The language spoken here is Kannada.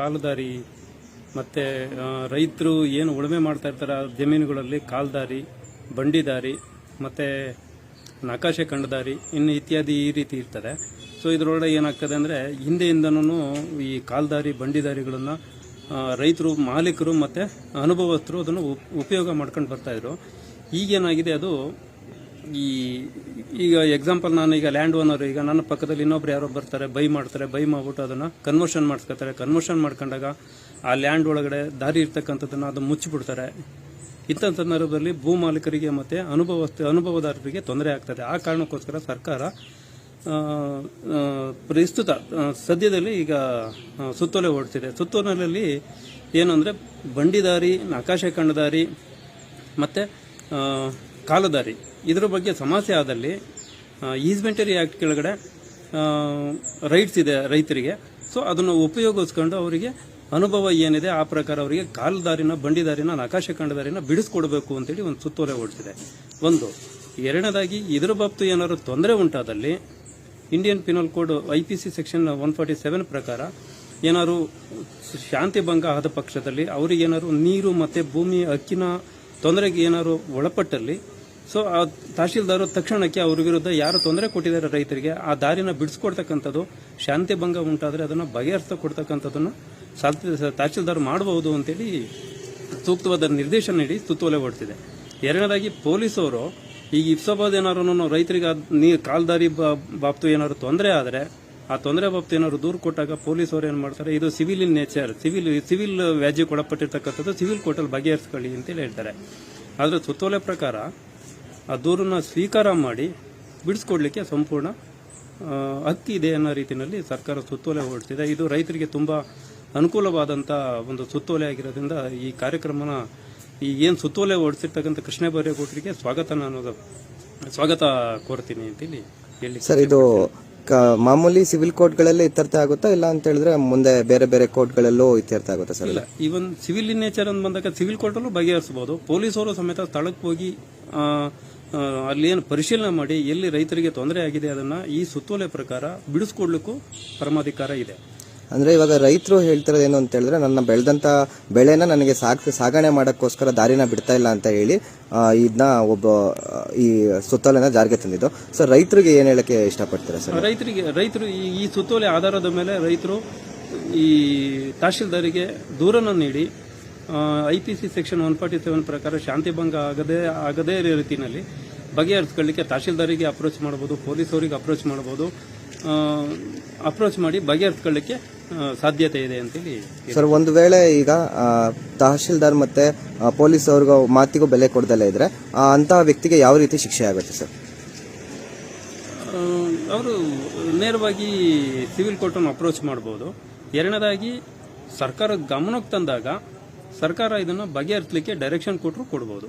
ಕಾಲುದಾರಿ ಮತ್ತು ರೈತರು ಏನು ಉಳುಮೆ ಮಾಡ್ತಾ ಇರ್ತಾರೆ ಆ ಜಮೀನುಗಳಲ್ಲಿ, ಕಾಲ್ದಾರಿ, ಬಂಡಿದಾರಿ, ಮತ್ತು ನಕಾಶೆ ಕಂಡದಾರಿ ಇನ್ನು ಇತ್ಯಾದಿ ಈ ರೀತಿ ಇರ್ತದೆ. ಸೊ ಇದರೊಳಗೆ ಏನಾಗ್ತದೆ ಅಂದರೆ, ಹಿಂದೆಯಿಂದನೂ ಈ ಕಾಲ್ದಾರಿ, ಬಂಡಿದಾರಿಗಳನ್ನು ರೈತರು, ಮಾಲೀಕರು ಮತ್ತು ಅನುಭವಸ್ಥರು ಅದನ್ನು ಉಪ್- ಉಪಯೋಗ ಮಾಡ್ಕೊಂಡು ಬರ್ತಾಯಿದ್ರು ಈಗೇನಾಗಿದೆ ಅದು ಈ, ಈಗ ಎಕ್ಸಾಂಪಲ್ ನಾನು ಈಗ ಲ್ಯಾಂಡ್ ಓನರ್ ಈಗ ನನ್ನ ಪಕ್ಕದಲ್ಲಿ ಇನ್ನೊಬ್ರು ಯಾರೋ ಬರ್ತಾರೆ ಬೈ ಮಾಡ್ತಾರೆ ಬೈ ಮಾಡ್ಬಿಟ್ಟು ಅದನ್ನು ಕನ್ವರ್ಷನ್ ಮಾಡ್ಸ್ಕೊತಾರೆ. ಕನ್ವರ್ಷನ್ ಮಾಡ್ಕೊಂಡಾಗ ಆ ಲ್ಯಾಂಡ್ ಒಳಗಡೆ ದಾರಿ ಇರ್ತಕ್ಕಂಥದ್ದನ್ನು ಅದು ಮುಚ್ಚಿಬಿಡ್ತಾರೆ. ಇಂಥ ಸಂದರ್ಭದಲ್ಲಿ ಭೂ ಮಾಲೀಕರಿಗೆ ಮತ್ತು ಅನುಭವ, ಅನುಭವದಾರರಿಗೆ ತೊಂದರೆ ಆಗ್ತದೆ. ಆ ಕಾರಣಕ್ಕೋಸ್ಕರ ಸರ್ಕಾರ ಪ್ರಸ್ತುತ ಸದ್ಯದಲ್ಲಿ ಈಗ ಸುತ್ತೋಲೆ ಓಡಿಸಿದೆ ಸುತ್ತೋಲೆಯಲ್ಲಿ ಏನು ಅಂದರೆ ಬಂಡಿದಾರಿ ಆಕಾಶ ಕಂಡದಾರಿ ಮತ್ತು ಕಾಲದಾರಿ. ಇದರ ಬಗ್ಗೆ ಸಮಸ್ಯೆ ಆದಲ್ಲಿ ಈಸ್ಮೆಂಟರಿ ಆ್ಯಕ್ಟ್ ಕೆಳಗಡೆ ರೈಟ್ಸ್ ಇದೆ ರೈತರಿಗೆ. ಸೊ ಅದನ್ನು ಉಪಯೋಗಿಸ್ಕೊಂಡು ಅವರಿಗೆ ಅನುಭವ ಏನಿದೆ, ಆ ಪ್ರಕಾರ ಅವರಿಗೆ ಕಾಲದಾರಿನ, ಬಂಡಿದಾರಿನ ನಕಾಶೆ ಕಂಡದಾರಿನ ಬಿಡಿಸ್ಕೊಡ್ಬೇಕು ಅಂತೇಳಿ ಒಂದು ಸುತ್ತೋಲೆ ಓಡಿಸಿದೆ ಒಂದು, ಎರಡನೇದಾಗಿ ಇದರ ಬಾಬ್ತು ಏನಾದ್ರು ತೊಂದರೆ ಉಂಟಾದಲ್ಲಿ Indian penal code I P C section one forty seven ಪ್ರಕಾರ ಏನಾದ್ರು ಶಾಂತಿ ಭಂಗ ಆದ ಪಕ್ಷದಲ್ಲಿ ಅವರಿಗೇನಾದ್ರು ನೀರು ಮತ್ತು ಭೂಮಿ ಹಕ್ಕಿನ ತೊಂದರೆಗೆ ಏನಾದ್ರು ಒಳಪಟ್ಟಲ್ಲಿ ಸೊ ಆ ತಹಶೀಲ್ದಾರು ತಕ್ಷಣಕ್ಕೆ ಅವ್ರ ವಿರುದ್ಧ ಯಾರು ತೊಂದರೆ ಕೊಟ್ಟಿದ್ದಾರೆ ರೈತರಿಗೆ, ಆ ದಾರಿನ ಬಿಡಿಸ್ಕೊಡ್ತಕ್ಕಂಥದ್ದು ಶಾಂತಿ ಭಂಗ ಉಂಟಾದರೆ ಅದನ್ನು ಬಗೆಹರಿಸ ಕೊಡ್ತಕ್ಕಂಥದ್ದನ್ನು ತಹಶೀಲ್ದಾರ್ ಮಾಡಬಹುದು ಅಂತೇಳಿ ಸೂಕ್ತವಾದ ನಿರ್ದೇಶನ ನೀಡಿ ಸುತ್ತೋಲೆ ಹೊಡ್ತಿದೆ ಎರಡನೇದಾಗಿ ಪೊಲೀಸವರು ಈಗ ಇಪ್ಸಬಾದ್ ಏನಾರು ರೈತರಿಗೆ ನೀ, ಕಾಲ್ದಾರಿ ಬಾಬ್ತು ಏನಾದ್ರು ತೊಂದರೆ ಆದರೆ, ಆ ತೊಂದರೆ ಬಾಬ್ತು ಏನಾದ್ರು ದೂರು ಕೊಟ್ಟಾಗ ಪೊಲೀಸರು ಏನು ಮಾಡ್ತಾರೆ, ಇದು civil in nature, civil civil ವ್ಯಾಜ್ಯಕ್ಕೆ ಒಳಪಟ್ಟಿರ್ತಕ್ಕಂಥದ್ದು ಸಿವಿಲ್ ಕೋರ್ಟಲ್ಲಿ ಬಗೆಹರಿಸ್ಕೊಳ್ಳಿ ಅಂತೇಳಿ ಹೇಳ್ತಾರೆ. ಆದರೆ ಸುತ್ತೋಲೆ ಪ್ರಕಾರ ಆ ದೂರನ್ನು ಸ್ವೀಕಾರ ಮಾಡಿ ಬಿಡಿಸ್ಕೊಡ್ಲಿಕ್ಕೆ ಸಂಪೂರ್ಣ ಹಕ್ಕಿ ಇದೆ ಅನ್ನೋ ರೀತಿಯಲ್ಲಿ ಸರ್ಕಾರ ಸುತ್ತೋಲೆ ಹೊರಡ್ತಿದೆ. ಇದು ರೈತರಿಗೆ ತುಂಬ ಅನುಕೂಲವಾದಂಥ ಒಂದು ಸುತ್ತೋಲೆ ಆಗಿರೋದ್ರಿಂದ ಈ ಕಾರ್ಯಕ್ರಮನ ಈ ಏನು ಸುತ್ತೋಲೆ ಹೊರಡಿಸಿರ್ತಕ್ಕಂಥ ಕೃಷ್ಣ ಬೈರೇಗೌಡರಿಗೆ ಸ್ವಾಗತ ಅನ್ನೋದು ಸ್ವಾಗತ ಕೋರ್ತೀನಿ ಅಂತೇಳಿ ಹೇಳಿ ಸರ್ ಇದು ಮಾಮೂಲಿ ಸಿವಿಲ್ ಕೋರ್ಟ್ಗಳಲ್ಲೇ ಇತ್ಯರ್ಥ ಆಗುತ್ತಾ? ಇಲ್ಲ ಅಂತ ಹೇಳಿದ್ರೆ ಮುಂದೆ ಬೇರೆ ಬೇರೆ ಕೋರ್ಟ್ಗಳಲ್ಲೂ ಇತ್ಯರ್ಥ ಆಗುತ್ತಾ ಸರ್? ಇಲ್ಲ ಈವನ್ ಸಿವಿಲ್ ಇನ್ ನೇಚರ್ ಅಂತ ಬಂದಾಗ ಸಿವಿಲ್ ಕೋರ್ಟಲ್ಲೂ ಬಗೆಹರಿಸಬಹುದು. ಪೊಲೀಸರು ಸಮೇತ ಸ್ಥಳಕ್ಕೆ ಹೋಗಿ ಆ, ಏನು ಪರಿಶೀಲನೆ ಮಾಡಿ ಎಲ್ಲಿ ರೈತರಿಗೆ ತೊಂದರೆ ಆಗಿದೆ ಅದನ್ನ ಈ ಸುತ್ತೋಲೆ ಪ್ರಕಾರ ಬಿಡಿಸ್ಕೊಡ್ಲಿಕ್ಕೂ ಪರಮಾಧಿಕಾರ ಇದೆ. ಅಂದ್ರೆ ಇವಾಗ ರೈತರು ಹೇಳ್ತಿರೋದು ಏನು ಅಂತ ಹೇಳಿದ್ರೆ ನನ್ನ ಬೆಳೆದಂತ ಬೆಳೆನ ನನಗೆ ಸಾಕ್ ಸಾಗಣೆ ಮಾಡೋಕ್ಕೋಸ್ಕರ ದಾರಿನ ಬಿಡ್ತಾ ಇಲ್ಲ ಅಂತ ಹೇಳಿ ಇದನ್ನ ಒಬ್ಬ ಈ ಸುತ್ತೋಲೆನ ಜಾರಿಗೆ ತಂದಿದ್ದು. ಸೊ ರೈತರಿಗೆ ಏನ್ ಹೇಳಕ್ಕೆ ಇಷ್ಟಪಡ್ತೀರಾ ಸರ್? ರೈತರಿಗೆ ರೈತರು ಈ- ಈ ಸುತ್ತೋಲೆ ಆಧಾರದ ಮೇಲೆ ರೈತರು ಈ ತಹಶೀಲ್ದಾರಿಗೆ ದೂರನ್ನು ನೀಡಿ I P C section one forty seven ಪ್ರಕಾರ ಶಾಂತಿ ಭಂಗ ಆಗದೇ ಆಗದೇ ಇರೋ ರೀತಿಯಲ್ಲಿ ಬಗೆಹರಿಸ್ಕೊಳ್ಳಿಕ್ಕೆ ತಹಶೀಲ್ದಾರಿಗೆ ಅಪ್ರೋಚ್ ಮಾಡ್ಬೋದು ಪೊಲೀಸವರಿಗೆ ಅಪ್ರೋಚ್ ಮಾಡ್ಬೋದು ಅಪ್ರೋಚ್ ಮಾಡಿ ಬಗೆಹರಿಸ್ಕೊಳ್ಳಿಕ್ಕೆ ಸಾಧ್ಯತೆ ಇದೆ ಅಂತೇಳಿ ಸರ್ ಒಂದು ವೇಳೆ ಈಗ ತಹಶೀಲ್ದಾರ್ ಮತ್ತೆ ಪೊಲೀಸ್ ಅವ್ರಿಗೂ ಮಾತಿಗೂ ಬೆಲೆ ಕೊಡ್ದಲೇ ಇದ್ರೆ ಅಂತಹ ವ್ಯಕ್ತಿಗೆ ಯಾವ ರೀತಿ ಶಿಕ್ಷೆ ಆಗುತ್ತೆ ಸರ್? ಅವರು ನೇರವಾಗಿ ಸಿವಿಲ್ ಕೋರ್ಟನ್ನು ಅಪ್ರೋಚ್ ಮಾಡ್ಬೋದು. ಎರಡನೇದಾಗಿ ಸರ್ಕಾರ ಗಮನಕ್ಕೆ ತಂದಾಗ ಸರ್ಕಾರ ಇದನ್ನು ಬಗೆಹರಿಸಲಿಕ್ಕೆ ಡೈರೆಕ್ಷನ್ ಕೊಟ್ಟರು ಕೊಡ್ಬೋದು.